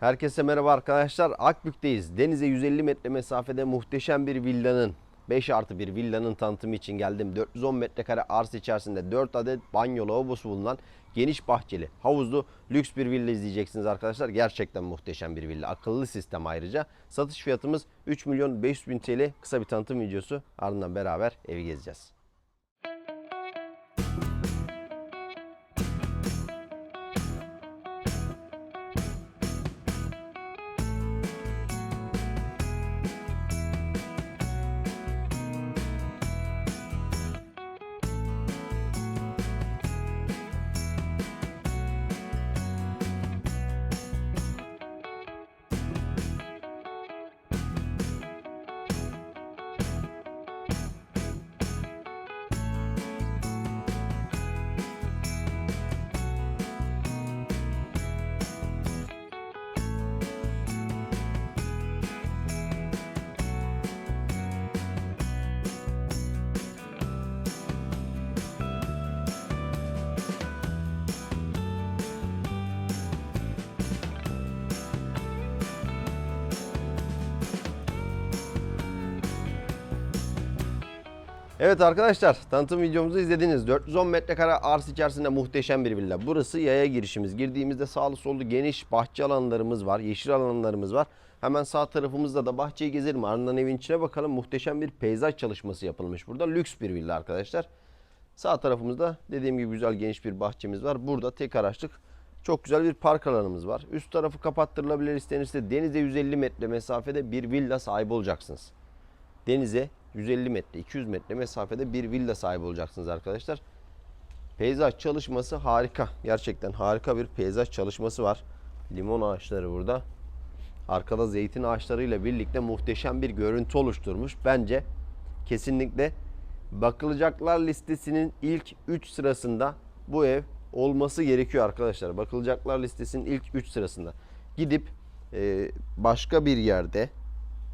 Herkese merhaba arkadaşlar. Akbük'teyiz. Denize 150 metre mesafede muhteşem bir villanın 5 artı bir villanın tanıtımı için geldim. 410 metrekare arsa içerisinde 4 adet banyo lavabosu bulunan geniş bahçeli, havuzlu, lüks bir villa izleyeceksiniz arkadaşlar. Gerçekten muhteşem bir villa. Akıllı sistem ayrıca. Satış fiyatımız 3 milyon 500 bin TL. Kısa bir tanıtım videosu. Ardından beraber evi gezeceğiz. Evet arkadaşlar tanıtım videomuzu izlediniz. 410 metrekare arsa içerisinde muhteşem bir villa. Burası yaya girişimiz. Girdiğimizde sağlı sollu geniş bahçe alanlarımız var. Yeşil alanlarımız var. Hemen sağ tarafımızda da bahçeyi gezelim. Ardından evin içine bakalım. Muhteşem bir peyzaj çalışması yapılmış burada. Lüks bir villa arkadaşlar. Sağ tarafımızda dediğim gibi güzel geniş bir bahçemiz var. Burada tek araçlık çok güzel bir park alanımız var. Üst tarafı kapattırılabilir istenirse denize 150 metre mesafede bir villa sahibi olacaksınız denize 150 metre, 200 metre mesafede bir villa sahibi olacaksınız arkadaşlar. Peyzaj çalışması harika. Gerçekten harika bir peyzaj çalışması var. Limon ağaçları burada. Arkada zeytin ağaçlarıyla birlikte muhteşem bir görüntü oluşturmuş. Bence kesinlikle bakılacaklar listesinin ilk 3 sırasında bu ev olması gerekiyor arkadaşlar. Bakılacaklar listesinin ilk 3 sırasında. Gidip e, başka bir yerde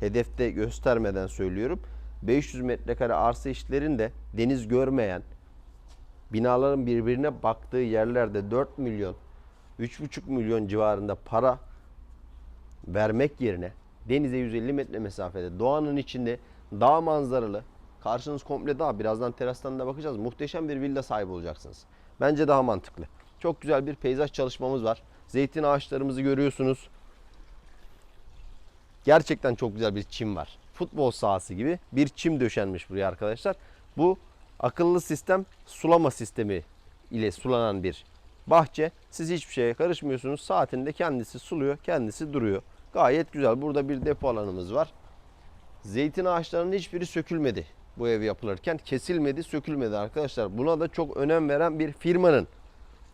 hedefte göstermeden söylüyorum. 500 metrekare arsa işlerinde deniz görmeyen binaların birbirine baktığı yerlerde 4 milyon 3,5 milyon civarında para vermek yerine denize 150 metre mesafede doğanın içinde dağ manzaralı karşınız komple dağ birazdan terastan da bakacağız muhteşem bir villa sahibi olacaksınız. Bence daha mantıklı. Çok güzel bir peyzaj çalışmamız var. Zeytin ağaçlarımızı görüyorsunuz. Gerçekten çok güzel bir çim var. Futbol sahası gibi bir çim döşenmiş buraya arkadaşlar. Bu akıllı sistem sulama sistemi ile sulanan bir bahçe. Siz hiçbir şeye karışmıyorsunuz. Saatinde kendisi suluyor, kendisi duruyor. Gayet güzel. Burada bir depo alanımız var. Zeytin ağaçlarının hiçbiri sökülmedi bu ev yapılırken. Kesilmedi, sökülmedi arkadaşlar. Buna da çok önem veren bir firmanın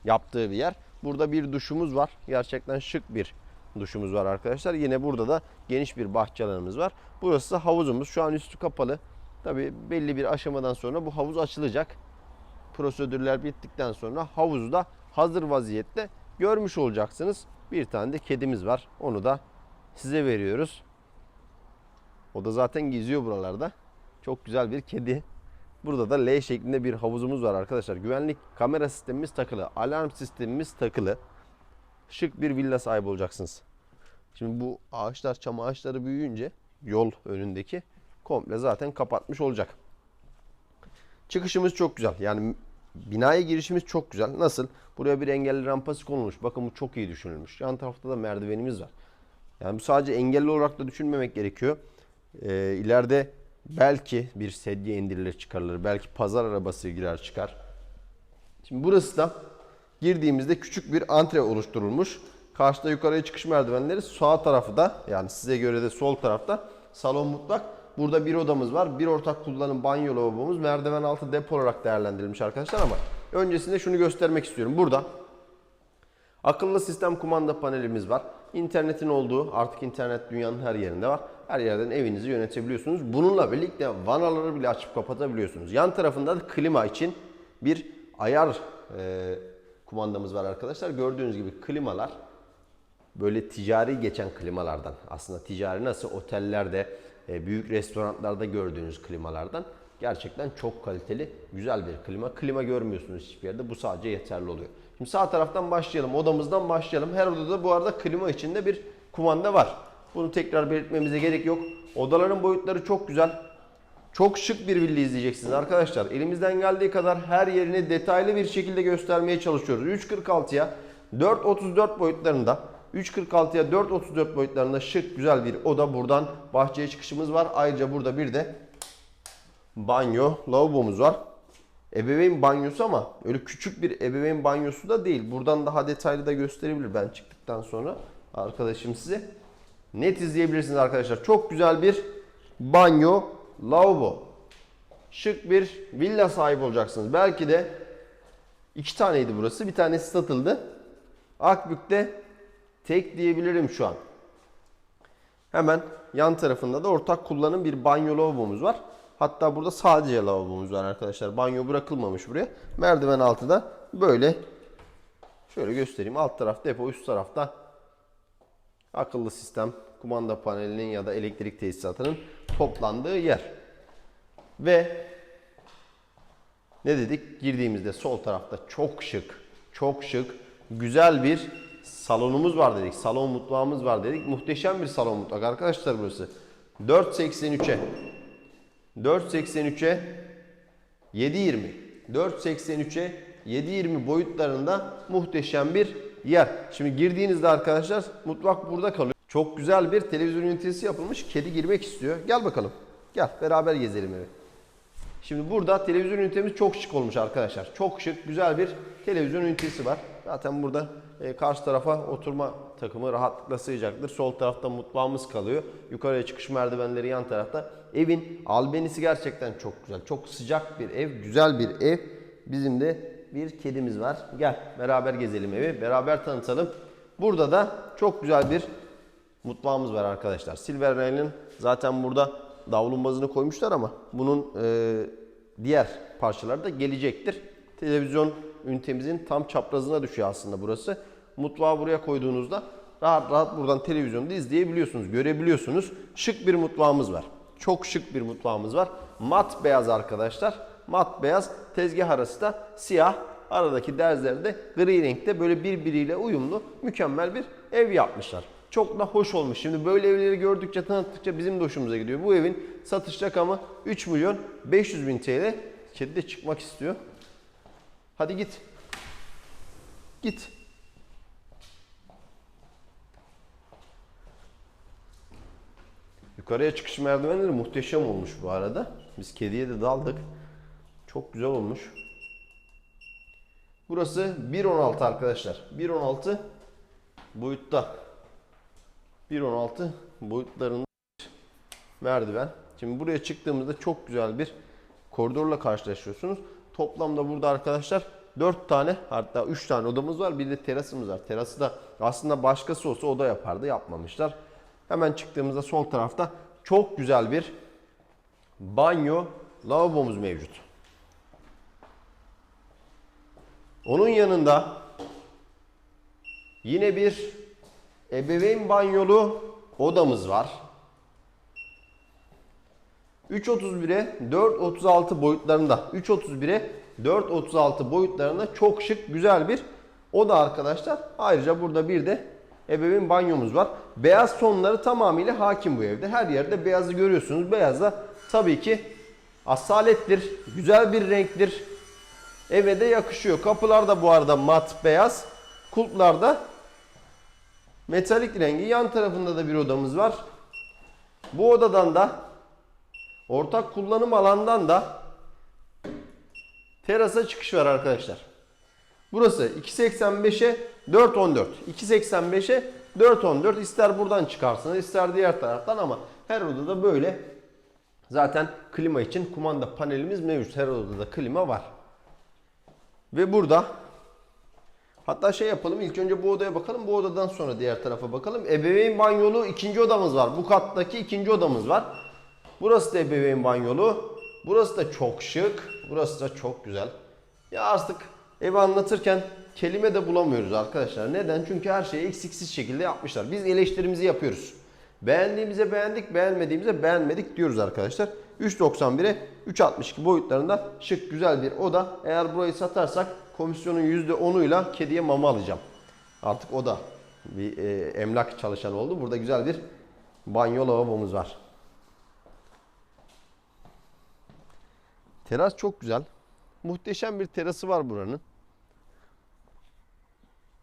yaptığı bir yer. Burada bir duşumuz var. Gerçekten şık bir duşumuz var arkadaşlar. Yine burada da geniş bir bahçe alanımız var. Burası da havuzumuz. Şu an üstü kapalı. Tabi belli bir aşamadan sonra bu havuz açılacak. Prosedürler bittikten sonra havuzu da hazır vaziyette görmüş olacaksınız. Bir tane de kedimiz var. Onu da size veriyoruz. O da zaten geziyor buralarda. Çok güzel bir kedi. Burada da L şeklinde bir havuzumuz var arkadaşlar. Güvenlik kamera sistemimiz takılı. Alarm sistemimiz takılı. Şık bir villa sahibi olacaksınız. Şimdi bu ağaçlar, çam ağaçları büyüyünce yol önündeki komple zaten kapatmış olacak. Çıkışımız çok güzel. Yani binaya girişimiz çok güzel. Nasıl? Buraya bir engelli rampası konulmuş. Bakın bu çok iyi düşünülmüş. Yan tarafta da merdivenimiz var. Yani bu sadece engelli olarak da düşünmemek gerekiyor. Ee, ileride belki bir sedye indirilir çıkarılır. Belki pazar arabası girer çıkar. Şimdi burası da girdiğimizde küçük bir antre oluşturulmuş. Karşıda yukarıya çıkış merdivenleri sağ tarafı da yani size göre de sol tarafta salon mutfak. Burada bir odamız var. Bir ortak kullanım banyo lavabomuz. Merdiven altı depo olarak değerlendirilmiş arkadaşlar ama öncesinde şunu göstermek istiyorum. Burada akıllı sistem kumanda panelimiz var. İnternetin olduğu artık internet dünyanın her yerinde var. Her yerden evinizi yönetebiliyorsunuz. Bununla birlikte vanaları bile açıp kapatabiliyorsunuz. Yan tarafında da klima için bir ayar e, kumandamız var arkadaşlar. Gördüğünüz gibi klimalar böyle ticari geçen klimalardan. Aslında ticari nasıl otellerde, e, büyük restoranlarda gördüğünüz klimalardan. Gerçekten çok kaliteli, güzel bir klima. Klima görmüyorsunuz hiçbir yerde. Bu sadece yeterli oluyor. Şimdi sağ taraftan başlayalım. Odamızdan başlayalım. Her odada bu arada klima içinde bir kumanda var. Bunu tekrar belirtmemize gerek yok. Odaların boyutları çok güzel. Çok şık bir villa izleyeceksiniz arkadaşlar. Elimizden geldiği kadar her yerini detaylı bir şekilde göstermeye çalışıyoruz. 3.46'ya 4.34 boyutlarında 3.46'ya 4.34 boyutlarında şık güzel bir oda. Buradan bahçeye çıkışımız var. Ayrıca burada bir de banyo, lavabomuz var. Ebeveyn banyosu ama öyle küçük bir ebeveyn banyosu da değil. Buradan daha detaylı da gösterebilir ben çıktıktan sonra arkadaşım size. Net izleyebilirsiniz arkadaşlar. Çok güzel bir banyo, lavabo. Şık bir villa sahibi olacaksınız. Belki de iki taneydi burası. Bir tanesi satıldı. Akbük'te tek diyebilirim şu an. Hemen yan tarafında da ortak kullanım bir banyo lavabomuz var. Hatta burada sadece lavabomuz var arkadaşlar. Banyo bırakılmamış buraya. Merdiven altı da böyle şöyle göstereyim. Alt taraf depo, üst tarafta akıllı sistem, kumanda panelinin ya da elektrik tesisatının toplandığı yer. Ve ne dedik? Girdiğimizde sol tarafta çok şık, çok şık, güzel bir salonumuz var dedik. Salon mutfağımız var dedik. Muhteşem bir salon mutfak arkadaşlar burası. 4.83'e 4.83'e 7.20 4.83'e 7.20 boyutlarında muhteşem bir yer. Şimdi girdiğinizde arkadaşlar mutfak burada kalıyor. Çok güzel bir televizyon ünitesi yapılmış. Kedi girmek istiyor. Gel bakalım. Gel beraber gezelim evi. Şimdi burada televizyon ünitemiz çok şık olmuş arkadaşlar. Çok şık, güzel bir televizyon ünitesi var. Zaten burada e, karşı tarafa oturma takımı rahatlıkla sığacaktır. Sol tarafta mutfağımız kalıyor. Yukarıya çıkış merdivenleri yan tarafta. Evin albenisi gerçekten çok güzel. Çok sıcak bir ev, güzel bir ev. Bizim de bir kedimiz var. Gel beraber gezelim evi, beraber tanıtalım. Burada da çok güzel bir mutfağımız var arkadaşlar. Silver Rail'in zaten burada davlumbazını koymuşlar ama bunun e, diğer parçaları da gelecektir. Televizyon ünitemizin tam çaprazına düşüyor aslında burası. Mutfağı buraya koyduğunuzda rahat rahat buradan televizyonu da izleyebiliyorsunuz, görebiliyorsunuz. Şık bir mutfağımız var. Çok şık bir mutfağımız var. Mat beyaz arkadaşlar. Mat beyaz. Tezgah arası da siyah. Aradaki derzleri de gri renkte böyle birbiriyle uyumlu mükemmel bir ev yapmışlar. Çok da hoş olmuş. Şimdi böyle evleri gördükçe tanıttıkça bizim de hoşumuza gidiyor. Bu evin satış rakamı 3 milyon 500 bin TL. Kedi de çıkmak istiyor. Hadi git. Git. Yukarıya çıkış merdivenleri muhteşem olmuş bu arada. Biz kediye de daldık. Çok güzel olmuş. Burası 1.16 arkadaşlar. 1.16 boyutta. 1.16 boyutlarında merdiven. Şimdi buraya çıktığımızda çok güzel bir koridorla karşılaşıyorsunuz. Toplamda burada arkadaşlar 4 tane hatta 3 tane odamız var. Bir de terasımız var. Terası da aslında başkası olsa oda yapardı. Yapmamışlar. Hemen çıktığımızda sol tarafta çok güzel bir banyo, lavabomuz mevcut. Onun yanında yine bir ebeveyn banyolu odamız var. 3.31'e 4.36 boyutlarında 3.31'e 4.36 boyutlarında çok şık güzel bir oda arkadaşlar. Ayrıca burada bir de ebeveyn banyomuz var. Beyaz tonları tamamıyla hakim bu evde. Her yerde beyazı görüyorsunuz. Beyaz da tabii ki asalettir. Güzel bir renktir. Eve de yakışıyor. Kapılar da bu arada mat beyaz. Kulplar da metalik rengi. Yan tarafında da bir odamız var. Bu odadan da ortak kullanım alandan da terasa çıkış var arkadaşlar. Burası 2.85'e 4.14. 2.85'e 4.14. İster buradan çıkarsınız ister diğer taraftan ama her odada böyle. Zaten klima için kumanda panelimiz mevcut. Her odada klima var. Ve burada hatta şey yapalım ilk önce bu odaya bakalım. Bu odadan sonra diğer tarafa bakalım. Ebeveyn banyolu ikinci odamız var. Bu kattaki ikinci odamız var. Burası da ebeveyn banyolu. Burası da çok şık. Burası da çok güzel. Ya artık evi anlatırken kelime de bulamıyoruz arkadaşlar. Neden? Çünkü her şeyi eksiksiz şekilde yapmışlar. Biz eleştirimizi yapıyoruz. Beğendiğimize beğendik, beğenmediğimize beğenmedik diyoruz arkadaşlar. 3.91'e 3.62 boyutlarında şık güzel bir oda. Eğer burayı satarsak komisyonun %10'uyla kediye mama alacağım. Artık o da bir e, emlak çalışanı oldu. Burada güzel bir banyo lavabomuz var. Teras çok güzel. Muhteşem bir terası var buranın.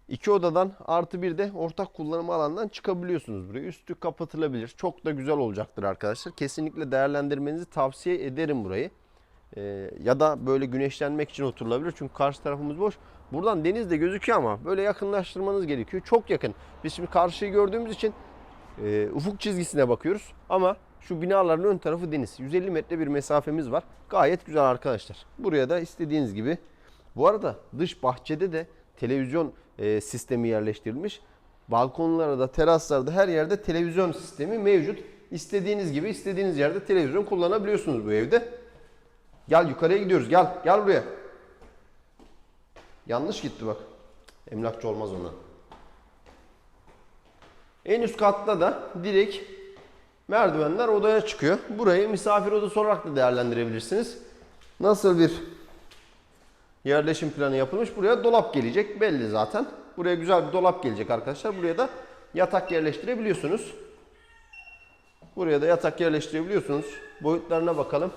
İki odadan artı bir de ortak kullanım alandan çıkabiliyorsunuz buraya. Üstü kapatılabilir. Çok da güzel olacaktır arkadaşlar. Kesinlikle değerlendirmenizi tavsiye ederim burayı. Ee, ya da böyle güneşlenmek için oturulabilir. Çünkü karşı tarafımız boş. Buradan deniz de gözüküyor ama böyle yakınlaştırmanız gerekiyor. Çok yakın. Biz şimdi karşıyı gördüğümüz için e, ufuk çizgisine bakıyoruz. Ama şu binaların ön tarafı deniz. 150 metre bir mesafemiz var. Gayet güzel arkadaşlar. Buraya da istediğiniz gibi. Bu arada dış bahçede de televizyon e, sistemi yerleştirilmiş. Balkonlarda da teraslarda her yerde televizyon sistemi mevcut. İstediğiniz gibi istediğiniz yerde televizyon kullanabiliyorsunuz bu evde. Gel yukarıya gidiyoruz. Gel. Gel buraya. Yanlış gitti bak. Emlakçı olmaz ona. En üst katta da direkt merdivenler odaya çıkıyor. Burayı misafir odası olarak da değerlendirebilirsiniz. Nasıl bir yerleşim planı yapılmış? Buraya dolap gelecek. Belli zaten. Buraya güzel bir dolap gelecek arkadaşlar. Buraya da yatak yerleştirebiliyorsunuz. Buraya da yatak yerleştirebiliyorsunuz. Boyutlarına bakalım.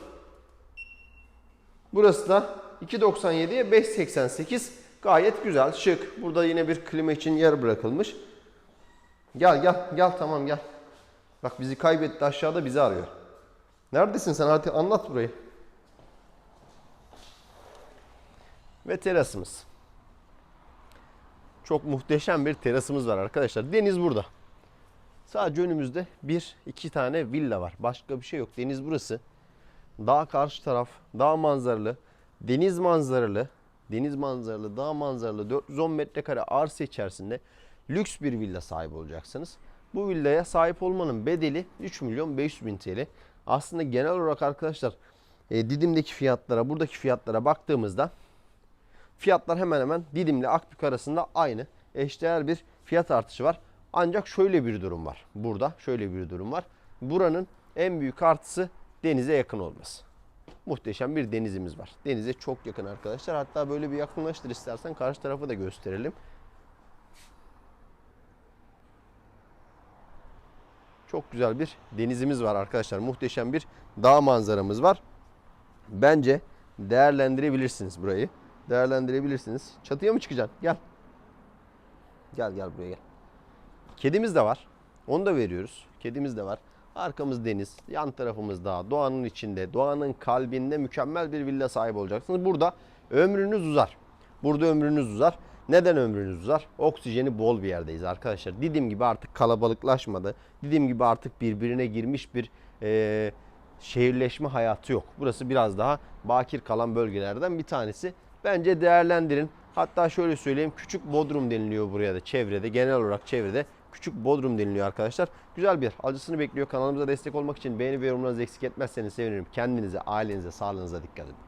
Burası da 2.97'ye 5.88. Gayet güzel, şık. Burada yine bir klima için yer bırakılmış. Gel gel gel tamam gel. Bak bizi kaybetti aşağıda bizi arıyor. Neredesin sen hadi anlat burayı. Ve terasımız. Çok muhteşem bir terasımız var arkadaşlar. Deniz burada. Sadece önümüzde bir iki tane villa var. Başka bir şey yok. Deniz burası. Dağ karşı taraf, dağ manzaralı, deniz manzaralı, deniz manzaralı, dağ manzaralı 410 metrekare arsa içerisinde lüks bir villa sahibi olacaksınız. Bu villaya sahip olmanın bedeli 3 milyon 500 bin TL. Aslında genel olarak arkadaşlar e, Didim'deki fiyatlara, buradaki fiyatlara baktığımızda fiyatlar hemen hemen Didim'le Akbük arasında aynı. Eşdeğer bir fiyat artışı var. Ancak şöyle bir durum var. Burada şöyle bir durum var. Buranın en büyük artısı denize yakın olması. Muhteşem bir denizimiz var. Denize çok yakın arkadaşlar. Hatta böyle bir yakınlaştır istersen karşı tarafı da gösterelim. Çok güzel bir denizimiz var arkadaşlar. Muhteşem bir dağ manzaramız var. Bence değerlendirebilirsiniz burayı. Değerlendirebilirsiniz. Çatıya mı çıkacaksın? Gel. Gel gel buraya gel. Kedimiz de var. Onu da veriyoruz. Kedimiz de var. Arkamız deniz, yan tarafımız dağ. Doğanın içinde, doğanın kalbinde mükemmel bir villa sahibi olacaksınız. Burada ömrünüz uzar. Burada ömrünüz uzar. Neden ömrünüz uzar? Oksijeni bol bir yerdeyiz arkadaşlar. Didim gibi artık kalabalıklaşmadı. Didim gibi artık birbirine girmiş bir eee, şehirleşme hayatı yok. Burası biraz daha bakir kalan bölgelerden bir tanesi. Bence değerlendirin. Hatta şöyle söyleyeyim küçük Bodrum deniliyor buraya da çevrede genel olarak çevrede küçük Bodrum deniliyor arkadaşlar. Güzel bir yer. Acısını bekliyor. Kanalımıza destek olmak için beğeni ve yorumlarınızı eksik etmezseniz sevinirim. Kendinize, ailenize, sağlığınıza dikkat edin.